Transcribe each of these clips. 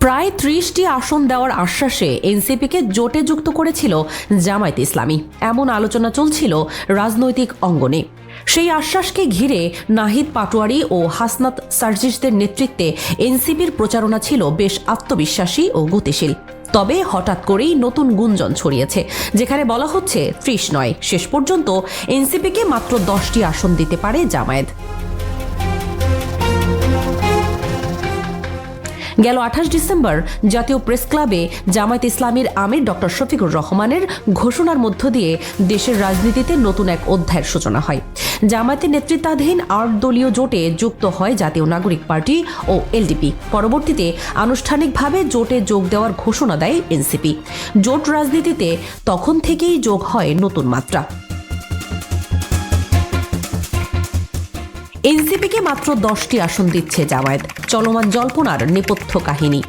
প্রায় ত্রিশটি আসন দেওয়ার আশ্বাসে এনসিপিকে জোটে যুক্ত করেছিল জামায়াত ইসলামী। এমন আলোচনা চলছিল রাজনৈতিক অঙ্গনে। সেই আশ্বাসকে ঘিরে নাহিদ পাটোয়ারি ও হাসনাত সার্জিসদের নেতৃত্বে এনসিপির প্রচারণা ছিল বেশ আত্মবিশ্বাসী ও গতিশীল। তবে হঠাৎ করেই নতুন গুঞ্জন ছড়িয়েছে, যেখানে বলা হচ্ছে, ত্রিশ নয়, শেষ পর্যন্ত এনসিপিকে মাত্র দশটি আসন দিতে পারে জামায়াত। গেল আঠাশ ডিসেম্বর জাতীয় প্রেস ক্লাবে জামায়াত ইসলামীর আমির ডক্টর শফিকুর রহমানের ঘোষণার মধ্য দিয়ে দেশের রাজনীতিতে নতুন এক অধ্যায়ের সূচনা হয়। জামায়াতের নেতৃত্বাধীন আট দলীয় জোটে যুক্ত হয় জাতীয় নাগরিক পার্টি ও এলডিপি। পরবর্তীতে আনুষ্ঠানিকভাবে জোটে যোগ দেওয়ার ঘোষণা দেয় এনসিপি। জোট রাজনীতিতে তখন থেকেই যোগ হয় নতুন মাত্রা। এনসিপিকে মাত্র দশটি আসন দিচ্ছে জামায়াত। চলমান জল্পনার নেপথ্য কাহিনী।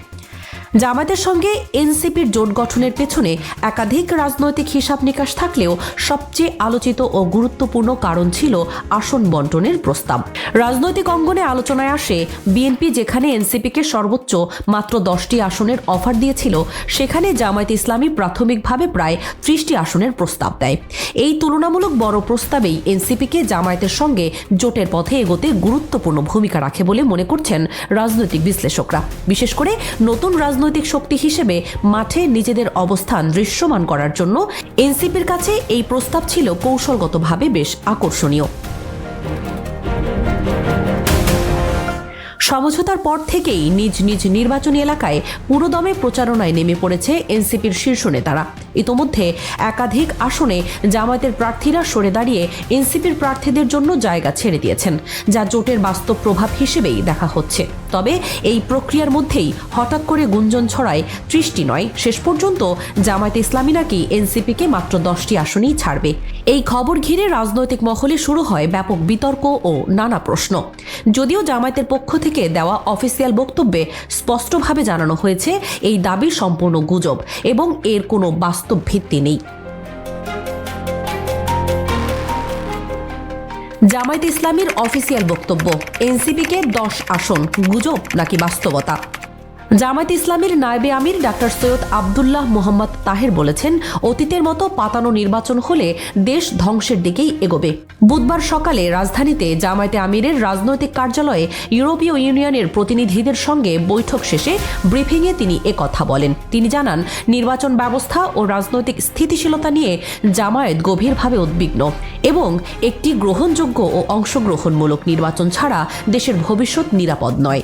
জামায়াতের সঙ্গে এনসিপির জোট গঠনের পেছনে একাধিক রাজনৈতিক হিসাব নিকাশ থাকলেও সবচেয়ে আলোচিত ও গুরুত্বপূর্ণ কারণ ছিল আসন বন্টনের প্রস্তাব। রাজনৈতিক অঙ্গনে আলোচনায় আসে, বিএনপি যেখানে এনসিপিকে সর্বোচ্চ মাত্র দশটি আসনের অফার দিয়েছিল, সেখানে জামায়াত ইসলামী প্রাথমিকভাবে প্রায় ত্রিশটি আসনের প্রস্তাব দেয়। এই তুলনামূলক বড় প্রস্তাবেই এনসিপিকে জামায়াতের সঙ্গে জোটের পথে এগোতে গুরুত্বপূর্ণ ভূমিকা রাখে বলে মনে করছেন রাজনৈতিক বিশ্লেষকরা। বিশেষ করে নতুন রাজনৈতিক শক্তি হিসেবে মাঠে নিজেদের অবস্থান দৃশ্যমান করার জন্য এনসিপির কাছে এই প্রস্তাব ছিল কৌশলগতভাবে বেশ আকর্ষণীয়। সমঝোতার পর থেকেই নিজ নিজ নির্বাচনী এলাকায় পুরোদমে প্রচারণায় নেমে পড়েছে এনসিপির শীর্ষ নেতারা। ইতোমধ্যে একাধিক আসনে জামায়াতের প্রার্থীরা সরে দাঁড়িয়ে এনসিপির প্রার্থীদের জন্য জায়গা ছেড়ে দিয়েছেন, যা জোটের বাস্তব প্রভাব হিসেবেই দেখা হচ্ছে। তবে এই প্রক্রিয়ার মধ্যেই হঠাৎ করে গুঞ্জন ছড়ায় ত্রিশটি নয়। শেষ পর্যন্ত জামায়াত ইসলামী নাকি এনসিপিকে মাত্র দশটি আসনেই ছাড়বে। এই খবর ঘিরে রাজনৈতিক মহলে শুরু হয় ব্যাপক বিতর্ক ও নানা প্রশ্ন। যদিও জামায়াতের পক্ষ থেকে দেওয়া অফিসিয়াল বক্তব্যে স্পষ্টভাবে জানানো হয়েছে এই দাবি সম্পূর্ণ গুজব এবং এর কোনো বাস্তব ভিত্তি নেই। জামায়াত ইসলামীর অফিসিয়াল বক্তব্য এনসিপিকে দশ আসন, গুজব নাকি বাস্তবতা? জামায়াত ইসলামের নায়েবে আমির ডাক্তার সৈয়দ আবদুল্লাহ মোহাম্মদ তাহের বলেছেন, অতীতের মতো পাতানো নির্বাচন হলে দেশ ধ্বংসের দিকেই এগোবে। বুধবার সকালে রাজধানীতে জামায়াতে আমিরের রাজনৈতিক কার্যালয়ে ইউরোপীয় ইউনিয়নের প্রতিনিধিদের সঙ্গে বৈঠক শেষে ব্রিফিংয়ে তিনি একথা বলেন। তিনি জানান, নির্বাচন ব্যবস্থা ও রাজনৈতিক স্থিতিশীলতা নিয়ে জামায়াত গভীরভাবে উদ্বিগ্ন এবং একটি গ্রহণযোগ্য ও অংশগ্রহণমূলক নির্বাচন ছাড়া দেশের ভবিষ্যৎ নিরাপদ নয়।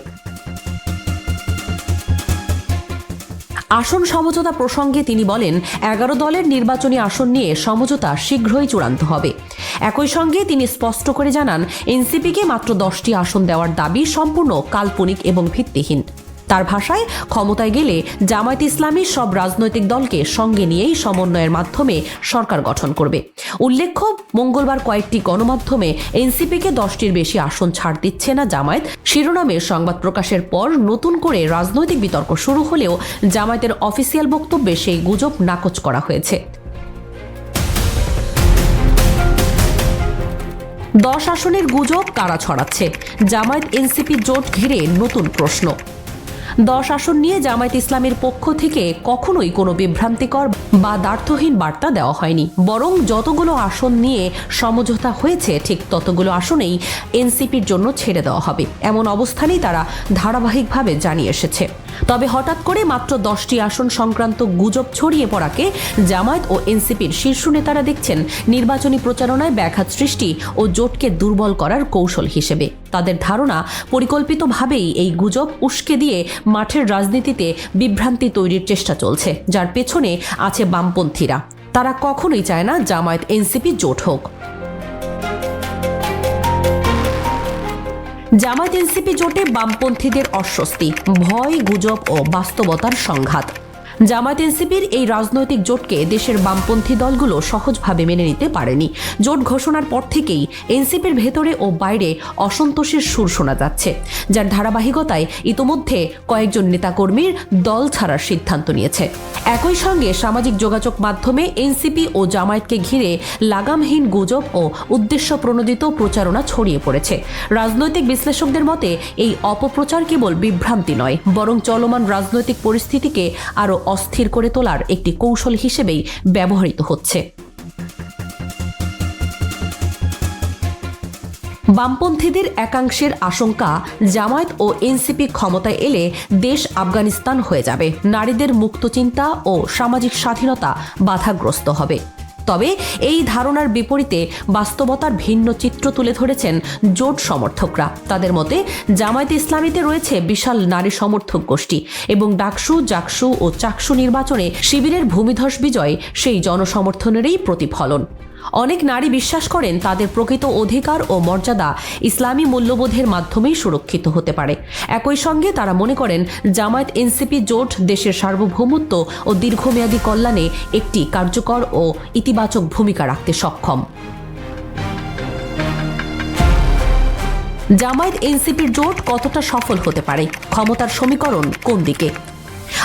আসন সমঝোতা প্রসঙ্গে তিনি বলেন, এগারো দলের নির্বাচনী আসন নিয়ে সমঝোতা শীঘ্রই চূড়ান্ত হবে। একই সঙ্গে তিনি স্পষ্ট করে জানান, এনসিপিকে মাত্র দশটি আসন দেওয়ার দাবি সম্পূর্ণ কাল্পনিক এবং ভিত্তিহীন। তার ভাষায় ক্ষমতায় গেলে জামায়াত ইসলামী সব রাজনৈতিক দলকে সঙ্গে নিয়েই সমন্বয়ের মাধ্যমে সরকার গঠন করবে। উল্লেখ্য, মঙ্গলবার কয়েকটি গণমাধ্যমে এনসিপিকে দশটির বেশি আসন ছাড় দিচ্ছে না জামায়াত। শিরোনামে সংবাদ প্রকাশের পর নতুন করে রাজনৈতিক বিতর্ক শুরু হলেও জামায়াতের অফিসিয়াল বক্তব্যে সেই গুজব নাকচ করা হয়েছে। দশ আসনের গুজব কারা ছড়াচ্ছে? জামায়াত, এনসিপি জোট ঘিরে নতুন প্রশ্ন। দশ আসন নিয়ে জামায়াত ইসলামের পক্ষ থেকে কখনোই কোনো বিভ্রান্তিকর বা দ্বার্থহীন বার্তা দেওয়া হয়নি। বরং যতগুলো আসন নিয়ে সমঝোতা হয়েছে, ঠিক ততগুলো আসনেই এনসিপির জন্য ছেড়ে দেওয়া হবে। এমন অবস্থানেই তারা ধারাবাহিকভাবে জানিয়ে এসেছে। তবে হঠাৎ করে মাত্র দশটি আসন সংক্রান্ত গুজব ছড়িয়ে পড়াকে জামায়াত ও এনসিপির শীর্ষ নেতারা দেখছেন নির্বাচনী প্রচারণায় ব্যাঘাত সৃষ্টি ও জোটকে দুর্বল করার কৌশল হিসেবে। তাদের ধারণা পরিকল্পিতভাবেই এই গুজব উস্কে দিয়ে মাঠের রাজনীতিতে বিভ্রান্তি তৈরির চেষ্টা চলছে, যার পেছনে আছে বামপন্থীরা। তারা কখনোই চায় না জামায়াত এনসিপি জোট হোক। জামায়াত এনসিপি জোটে বামপন্থীদের অস্বস্তি, ভয়, গুজব ও বাস্তবতার সংঘাত। জামায়াত এনসিপির এই রাজনৈতিক জোটকে দেশের বামপন্থী দলগুলো সহজভাবে মেনে নিতে পারেনি। জোট ঘোষণার পর থেকেই এনসিপির ভেতরে ও বাইরে অসন্তোষের সুর শোনা যাচ্ছে। যার ধারাবাহিকতায় ইতোমধ্যে কয়েকজন নেতাকর্মীর দল ছাড়ার সিদ্ধান্ত নিয়েছে। একই সঙ্গে সামাজিক যোগাযোগ মাধ্যমে এনসিপি ও জামায়াতকে ঘিরে লাগামহীন গুজব ও উদ্দেশ্য প্রণোদিত প্রচারণা ছড়িয়ে পড়েছে। রাজনৈতিক বিশ্লেষকদের মতে, এই অপপ্রচার কেবল বিভ্রান্তি নয়, বরং চলমান রাজনৈতিক পরিস্থিতিকে আরও অস্থির করে তোলার একটি কৌশল হিসেবেই ব্যবহৃত হচ্ছে। বামপন্থীদের একাংশের আশঙ্কা, জামায়াত ও এনসিপি ক্ষমতায় এলে দেশ আফগানিস্তান হয়ে যাবে। নারীদের মুক্ত চিন্তা ও সামাজিক স্বাধীনতা বাধাগ্রস্ত হবে। তবে এই ধারণার বিপরীতে বাস্তবতার ভিন্ন চিত্র তুলে ধরেছেন জোট সমর্থকরা। তাদের মতে, জামায়াত ইসলামীতে রয়েছে বিশাল নারী সমর্থক গোষ্ঠী এবং ডাকসু, জাকসু ও চাকসু নির্বাচনে শিবিরের ভূমিধস বিজয় সেই জনসমর্থনেরই প্রতিফলন। অনেক নারী বিশ্বাস করেন তাদের প্রকৃত অধিকার ও মর্যাদা ইসলামী মূল্যবোধের মাধ্যমেই সুরক্ষিত হতে পারে। একই সঙ্গে তারা মনে করেন জামায়াত এনসিপি জোট দেশের সার্বভৌমত্ব ও দীর্ঘমেয়াদী কল্যাণে একটি কার্যকর ও ইতিবাচক ভূমিকা রাখতে সক্ষম। জামায়াত এনসিপির জোট কতটা সফল হতে পারে? ক্ষমতার সমীকরণ কোন দিকে?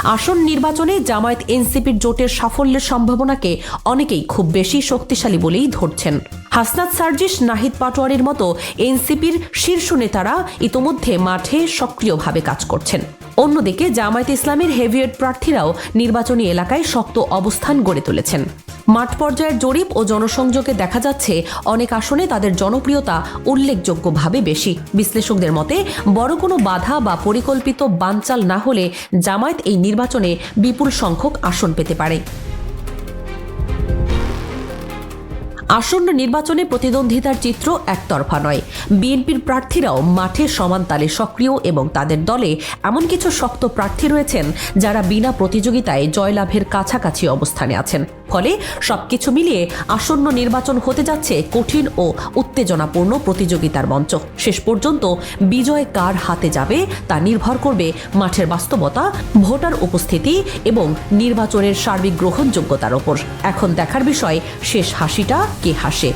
আসন নির্বাচনে জামায়াত এনসিপির জোটের সাফল্যের সম্ভাবনাকে অনেকেই খুব বেশি শক্তিশালী বলেই ধরছেন। হাসনাত সার্জিস, নাহিদ পাটোয়ারির মতো এনসিপির শীর্ষ নেতারা ইতোমধ্যে মাঠে সক্রিয়ভাবে কাজ করছেন। অন্যদিকে জামায়াত ইসলামের হেভিয়েট প্রার্থীরাও নির্বাচনী এলাকায় শক্ত অবস্থান গড়ে তুলেছেন। মাঠ পর্যায়ের জরিপ ও জনসংযোগে দেখা যাচ্ছে, অনেক আসনে তাদের জনপ্রিয়তা উল্লেখযোগ্যভাবে বেশি। বিশ্লেষকদের মতে, বড় কোনো বাধা বা পরিকল্পিত বানচাল না হলে জামায়াত এই নির্বাচনে বিপুল সংখ্যক আসন পেতে পারে। আসন্ন নির্বাচনে প্রতিদ্বন্দ্বিতার চিত্র একতরফা নয়। বিএনপির প্রার্থীরাও মাঠে সমান তালে সক্রিয় এবং তাদের দলে এমন কিছু শক্ত প্রার্থী রয়েছেন যারা বিনা প্রতিযোগিতায় জয়লাভের কাছাকাছি অবস্থানে আছেন। ফলে সবকিছু মিলিয়ে আসন্ন নির্বাচন হতে যাচ্ছে কঠিন ও উত্তেজনাপূর্ণ প্রতিযোগিতার মঞ্চ। শেষ পর্যন্ত বিজয় কার হাতে যাবে তা নির্ভর করবে মাঠের বাস্তবতা, ভোটার উপস্থিতি এবং নির্বাচনের সার্বিক গ্রহণযোগ্যতার ওপর। এখন দেখার বিষয়, শেষ হাসিটা কে হাসে?